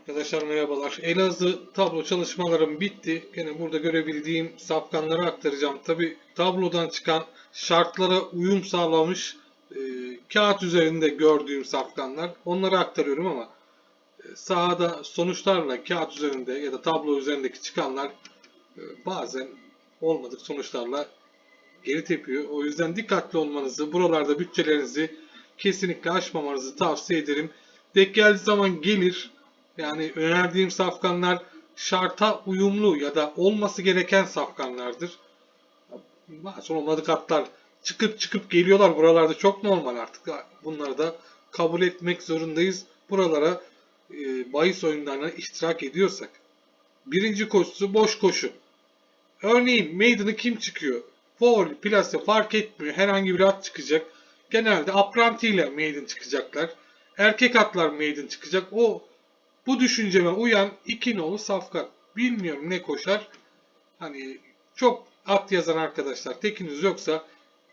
Arkadaşlar merhabalar. Elazığ tablo çalışmalarım bitti. Gene burada görebildiğim safkanları aktaracağım. Tabi tablodan çıkan şartlara uyum sağlamış e, kağıt üzerinde gördüğüm safkanlar. Onları aktarıyorum ama e, sahada sonuçlarla kağıt üzerinde ya da tablo üzerindeki çıkanlar e, bazen olmadık sonuçlarla geri tepiyor. O yüzden dikkatli olmanızı, buralarda bütçelerinizi kesinlikle aşmamanızı tavsiye ederim. Denk geldiği zaman gelir. Yani önerdiğim safkanlar şarta uyumlu ya da olması gereken safkanlardır. Bazen olmadık hatlar çıkıp çıkıp geliyorlar buralarda çok normal artık. Bunları da kabul etmek zorundayız. Buralara e, bahis oyunlarına iştirak ediyorsak. Birinci koşusu boş koşu. Örneğin Maiden'ı kim çıkıyor? Foul, plase fark etmiyor. Herhangi bir at çıkacak. Genelde apranti ile Maiden çıkacaklar. Erkek atlar Maiden çıkacak. O bu düşünceme uyan iki nolu safkan. Bilmiyorum ne koşar. Hani çok at yazan arkadaşlar tekiniz yoksa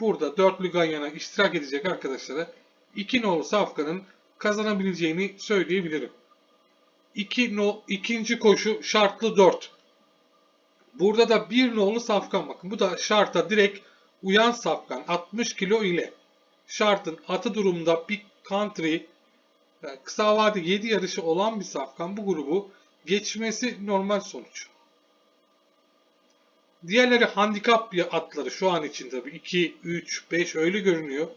burada dörtlü ganyana iştirak edecek arkadaşlara iki nolu safkanın kazanabileceğini söyleyebilirim. İki no, ikinci koşu şartlı 4. Burada da bir nolu safkan bakın. Bu da şarta direkt uyan safkan 60 kilo ile şartın atı durumda bir country yani kısa vade 7 yarışı olan bir safkan bu grubu geçmesi normal sonuç. Diğerleri handikap atları şu an için tabi 2, 3, 5 öyle görünüyor.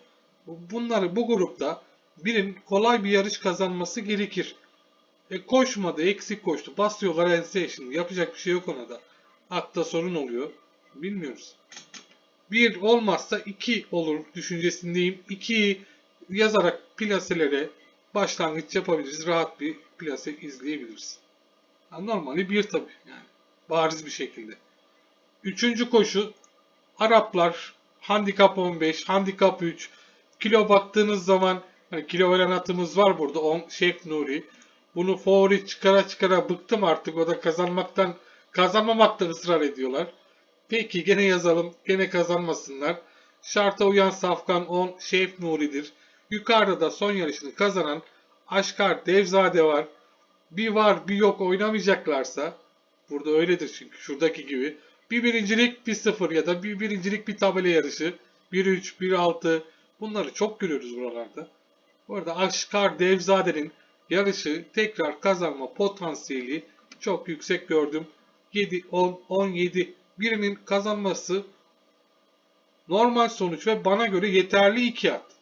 Bunları bu grupta birin kolay bir yarış kazanması gerekir. E koşmadı, eksik koştu. Basıyorlar ense şimdi. Yapacak bir şey yok ona da. Akta sorun oluyor. Bilmiyoruz. Bir olmazsa iki olur düşüncesindeyim. 2'yi yazarak plaselere başlangıç yapabiliriz. Rahat bir plase izleyebiliriz. Yani normali bir tabi yani. Bariz bir şekilde. Üçüncü koşu Araplar handikap 15, handikap 3. Kilo baktığınız zaman hani kilo veren atımız var burada 10 Şef Nuri. Bunu favori çıkara çıkara bıktım artık. O da kazanmaktan kazanmamakta ısrar ediyorlar. Peki gene yazalım. Gene kazanmasınlar. Şarta uyan Safkan 10 Şef Nuri'dir. Yukarıda da son yarışını kazanan Aşkar Devzade var. Bir var bir yok oynamayacaklarsa burada öyledir çünkü şuradaki gibi. Bir birincilik bir sıfır ya da bir birincilik bir tabela yarışı. 1-3, 1-6 bunları çok görüyoruz buralarda. Bu arada Aşkar Devzade'nin yarışı tekrar kazanma potansiyeli çok yüksek gördüm. 7, 10, 17 birinin kazanması normal sonuç ve bana göre yeterli iki at.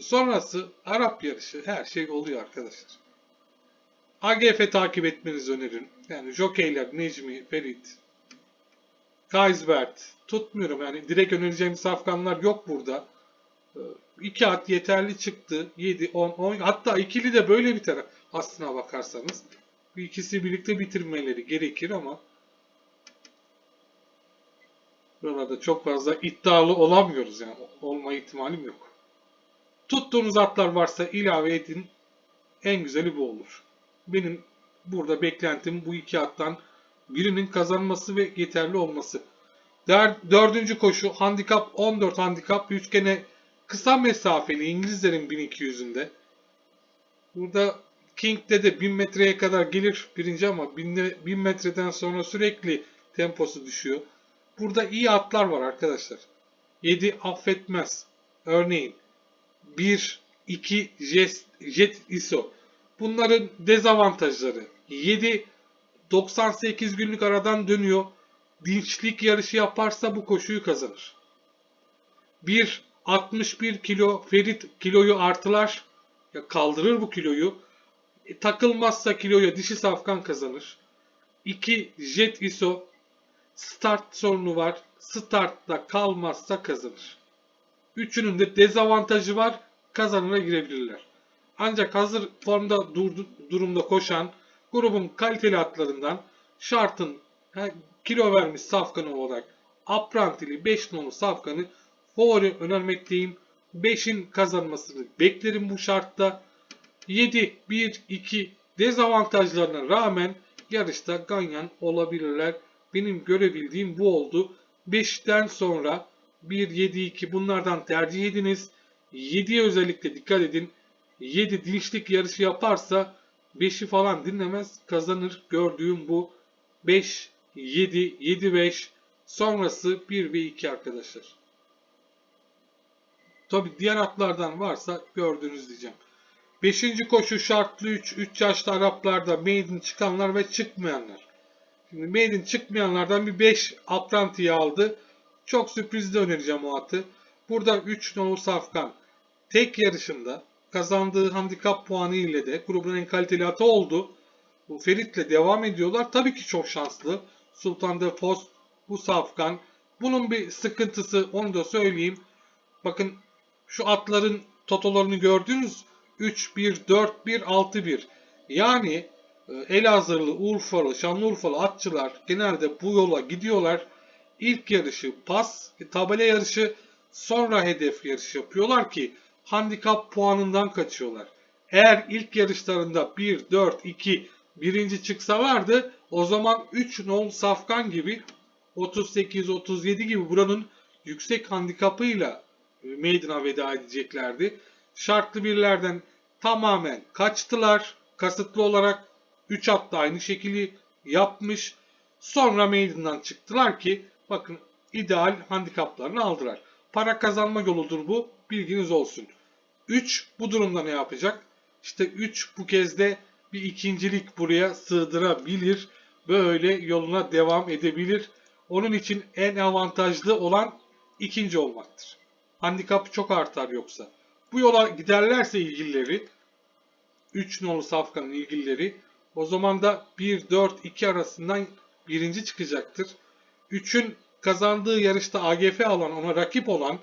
Sonrası Arap yarışı her şey oluyor arkadaşlar. AGF takip etmenizi öneririm. Yani jokeyler Necmi, Ferit, Kaisbert tutmuyorum yani direkt önereceğim safkanlar yok burada. 2 at yeterli çıktı. 7, 10, 10 hatta ikili de böyle biter aslına bakarsanız. İkisi birlikte bitirmeleri gerekir ama buralarda çok fazla iddialı olamıyoruz yani olma ihtimalim yok. Tuttuğunuz atlar varsa ilave edin. En güzeli bu olur. Benim burada beklentim bu iki attan birinin kazanması ve yeterli olması. Dördüncü koşu handikap 14 handikap üçgene kısa mesafeli İngilizlerin 1200'ünde. Burada King'de de 1000 metreye kadar gelir birinci ama 1000 metreden sonra sürekli temposu düşüyor. Burada iyi atlar var arkadaşlar. 7 affetmez. Örneğin 1, 2 jet, jet ISO. Bunların dezavantajları. 7 98 günlük aradan dönüyor. Dinçlik yarışı yaparsa bu koşuyu kazanır. 1 61 kilo Ferit kiloyu artılar. Ya kaldırır bu kiloyu. E, takılmazsa kiloya dişi safkan kazanır. 2 Jet ISO start sorunu var. Startta kalmazsa kazanır. Üçünün de dezavantajı var. Kazanına girebilirler. Ancak hazır formda durdu, durumda koşan grubun kaliteli atlarından şartın he, kilo vermiş safkanı olarak Aprantili 5 nolu safkanı favori önermekteyim. 5'in kazanmasını beklerim bu şartta. 7, 1, 2 dezavantajlarına rağmen yarışta ganyan olabilirler. Benim görebildiğim bu oldu. 5'ten sonra 1, 7, 2 bunlardan tercih ediniz. 7'ye özellikle dikkat edin. 7 dinçlik yarışı yaparsa 5'i falan dinlemez kazanır. Gördüğüm bu 5, 7, 7, 5 sonrası 1 ve 2 arkadaşlar. Tabi diğer atlardan varsa gördüğünüz diyeceğim. 5. koşu şartlı 3. 3 yaşlı Araplarda maiden çıkanlar ve çıkmayanlar. Şimdi maiden çıkmayanlardan bir 5 aprantiyi aldı. Çok sürprizli önereceğim o atı. Burada 3 nolu Safkan tek yarışında kazandığı handikap puanı ile de grubun en kaliteli atı oldu. Ferit'le devam ediyorlar. Tabii ki çok şanslı. Sultan de Fos, bu Safkan. Bunun bir sıkıntısı onu da söyleyeyim. Bakın şu atların totolarını gördünüz. 3-1-4-1-6-1. Yani e, Elazığlı, Urfalı, Şanlıurfalı atçılar genelde bu yola gidiyorlar. İlk yarışı pas, e, tabela yarışı, sonra hedef yarışı yapıyorlar ki handikap puanından kaçıyorlar. Eğer ilk yarışlarında 1, 4, 2 birinci çıksalardı o zaman 3 nol safkan gibi 38, 37 gibi buranın yüksek handikapıyla e, Maiden'a veda edeceklerdi. Şartlı birlerden tamamen kaçtılar. Kasıtlı olarak 3 at da aynı şekilde yapmış. Sonra Maiden'dan çıktılar ki bakın ideal handikaplarını aldılar. Para kazanma yoludur bu. Bilginiz olsun. 3 bu durumda ne yapacak? İşte 3 bu kez de bir ikincilik buraya sığdırabilir. Böyle yoluna devam edebilir. Onun için en avantajlı olan ikinci olmaktır. Handikap çok artar yoksa. Bu yola giderlerse ilgilileri 3 nolu safkanın ilgilileri o zaman da 1-4-2 arasından birinci çıkacaktır. 3'ün kazandığı yarışta AGF alan ona rakip olan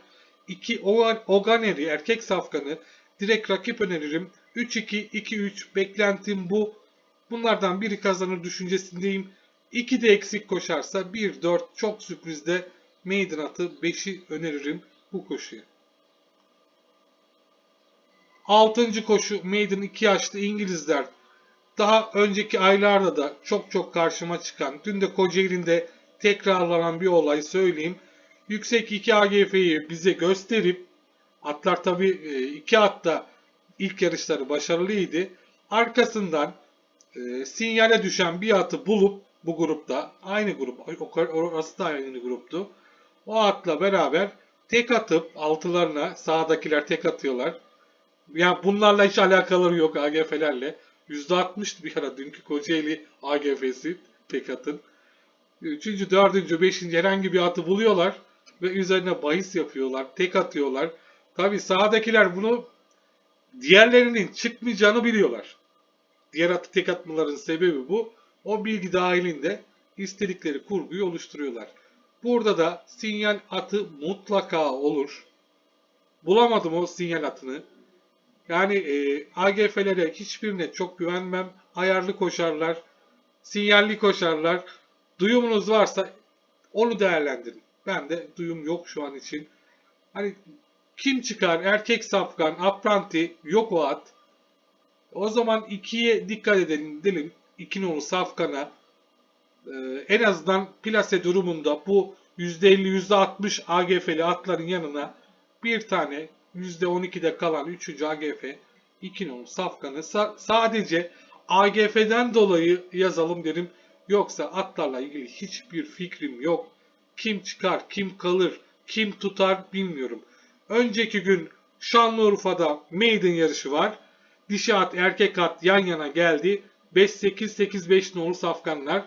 2 Oganeri erkek safkanı direkt rakip öneririm. 3-2, 2-3 beklentim bu. Bunlardan biri kazanır düşüncesindeyim. 2 de eksik koşarsa 1-4 çok sürprizde maiden atı 5'i öneririm bu koşuya. 6. koşu maiden 2 yaşlı İngilizler. Daha önceki aylarda da çok çok karşıma çıkan, dün de Kocaeli'nde tekrarlanan bir olay söyleyeyim. Yüksek 2 AGF'yi bize gösterip atlar tabi iki atta ilk yarışları başarılıydı. Arkasından e, sinyale düşen bir atı bulup bu grupta aynı grup orası da aynı gruptu. O atla beraber tek atıp altılarına sağdakiler tek atıyorlar. Yani bunlarla hiç alakaları yok AGF'lerle. %60'tı bir ara dünkü Kocaeli AGF'si tek atın. Üçüncü, dördüncü, beşinci herhangi bir atı buluyorlar ve üzerine bahis yapıyorlar, tek atıyorlar. Tabi sağdakiler bunu diğerlerinin çıkmayacağını biliyorlar. Diğer atı tek atmaların sebebi bu. O bilgi dahilinde istedikleri kurguyu oluşturuyorlar. Burada da sinyal atı mutlaka olur. Bulamadım o sinyal atını. Yani e, AGF'lere hiçbirine çok güvenmem. Ayarlı koşarlar, sinyalli koşarlar. Duyumunuz varsa onu değerlendirin. Ben de duyum yok şu an için. Hani kim çıkar? Erkek safkan, apranti, yok o at. O zaman ikiye dikkat edelim. Dilim. İki nolu safkana. Ee, en azından plase durumunda bu %50, %60 AGF'li atların yanına bir tane %12'de kalan 3. AGF 2 nolu safkanı sa- sadece AGF'den dolayı yazalım derim. Yoksa atlarla ilgili hiçbir fikrim yok. Kim çıkar, kim kalır, kim tutar bilmiyorum. Önceki gün Şanlıurfa'da maiden yarışı var. Dişi at erkek at yan yana geldi. 5-8-8-5 nolu safkanlar.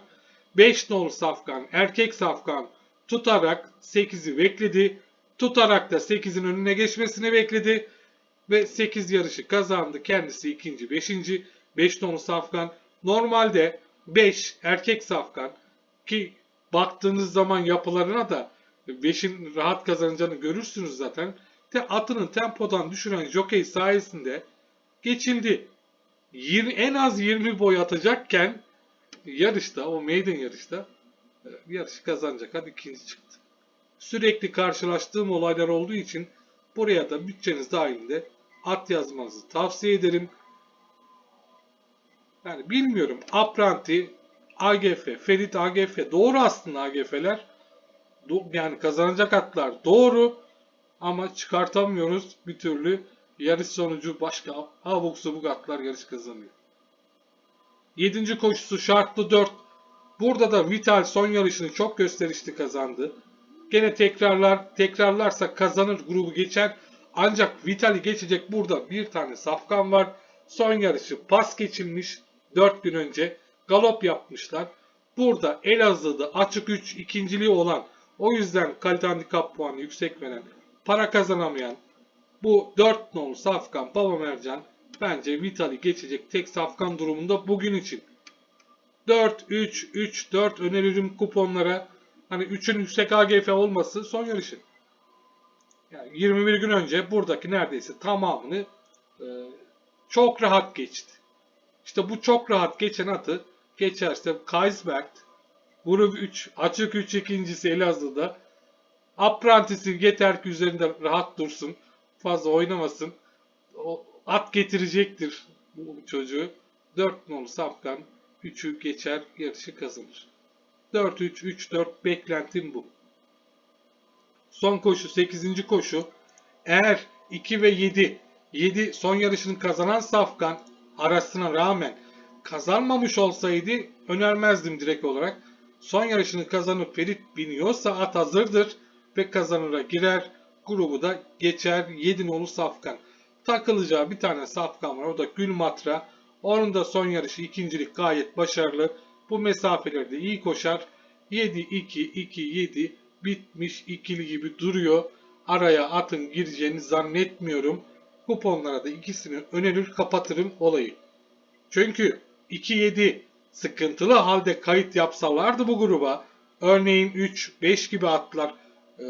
5 nolu safkan erkek safkan tutarak 8'i bekledi. Tutarak da 8'in önüne geçmesini bekledi. Ve 8 yarışı kazandı. Kendisi ikinci, beşinci. 5 nolu safkan. Normalde 5 erkek safkan ki baktığınız zaman yapılarına da 5'in rahat kazanacağını görürsünüz zaten. Te atının tempodan düşüren jockey sayesinde geçildi. 20, en az 20 boy atacakken yarışta, o maiden yarışta e, yarışı kazanacak. Hadi ikinci çıktı. Sürekli karşılaştığım olaylar olduğu için buraya da bütçeniz dahilinde at yazmanızı tavsiye ederim. Yani bilmiyorum. Apranti, AGF, Ferit AGF doğru aslında AGF'ler. Yani kazanacak atlar doğru ama çıkartamıyoruz bir türlü. Yarış sonucu başka abuk subuk atlar yarış kazanıyor. 7. koşusu şartlı 4. Burada da Vital son yarışını çok gösterişli kazandı. Gene tekrarlar, tekrarlarsa kazanır grubu geçer. Ancak Vital'i geçecek burada bir tane safkan var. Son yarışı pas geçilmiş 4 gün önce. Galop yapmışlar. Burada Elazığ'da açık 3 ikinciliği olan o yüzden kalite handikap puanı yüksek veren para kazanamayan bu 4 nolu safkan Baba Mercan bence Vital'i geçecek tek safkan durumunda bugün için. 4, 3, 3, 4 öneririm kuponlara. Hani 3'ün yüksek AGF olması son yarışı. Yani 21 gün önce buradaki neredeyse tamamını e, çok rahat geçti. İşte bu çok rahat geçen atı geçerse Kaisbert, grup 3, açık 3 ikincisi Elazığ'da. Apprentice'i yeter ki üzerinde rahat dursun. Fazla oynamasın. O at getirecektir bu çocuğu. 4 nolu Safkan 3'ü geçer yarışı kazanır. 4-3-3-4 beklentim bu. Son koşu 8. koşu. Eğer 2 ve 7 7 son yarışını kazanan Safkan arasına rağmen kazanmamış olsaydı önermezdim direkt olarak. Son yarışını kazanıp Ferit biniyorsa at hazırdır ve kazanıra girer. Grubu da geçer 7 nolu Safkan. Takılacağı bir tane Safkan var o da Gülmatra. Onun da son yarışı ikincilik gayet başarılı. Bu mesafelerde iyi koşar. 7-2-2-7 bitmiş ikili gibi duruyor. Araya atın gireceğini zannetmiyorum. Kuponlara da ikisini önerir kapatırım olayı. Çünkü 2-7 sıkıntılı halde kayıt yapsalardı bu gruba örneğin 3-5 gibi atlar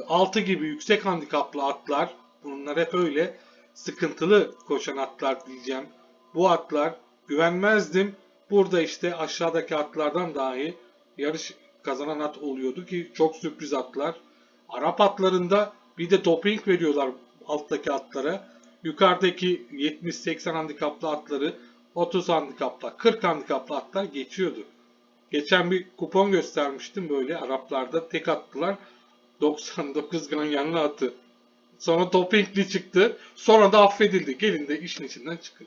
6 gibi yüksek handikaplı atlar bunlar hep öyle sıkıntılı koşan atlar diyeceğim. Bu atlar güvenmezdim. Burada işte aşağıdaki atlardan dahi yarış kazanan at oluyordu ki çok sürpriz atlar. Arap atlarında bir de doping veriyorlar alttaki atlara. Yukarıdaki 70-80 handikaplı atları 30 handikaplı, 40 handikaplı atlar geçiyordu. Geçen bir kupon göstermiştim böyle Araplarda tek attılar. 99 gram yanına atı. Sonra dopingli çıktı. Sonra da affedildi. Gelin de işin içinden çıkın.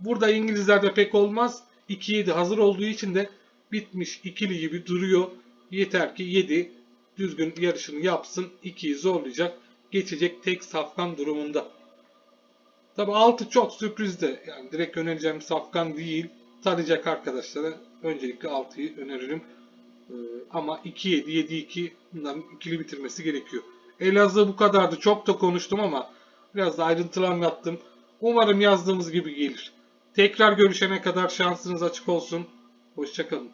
Burada İngilizlerde pek olmaz. 2-7 hazır olduğu için de bitmiş ikili gibi duruyor. Yeter ki 7 düzgün yarışını yapsın. 2'yi zorlayacak. Geçecek tek safkan durumunda. Tabi 6 çok sürpriz de. Yani direkt önereceğim safkan değil. Tanıyacak arkadaşlara öncelikle 6'yı öneririm. Ee, ama 2-7, 7-2 bunların ikili bitirmesi gerekiyor. Elazığ bu kadardı. Çok da konuştum ama biraz da ayrıntılı anlattım. Umarım yazdığımız gibi gelir. Tekrar görüşene kadar şansınız açık olsun. Hoşçakalın.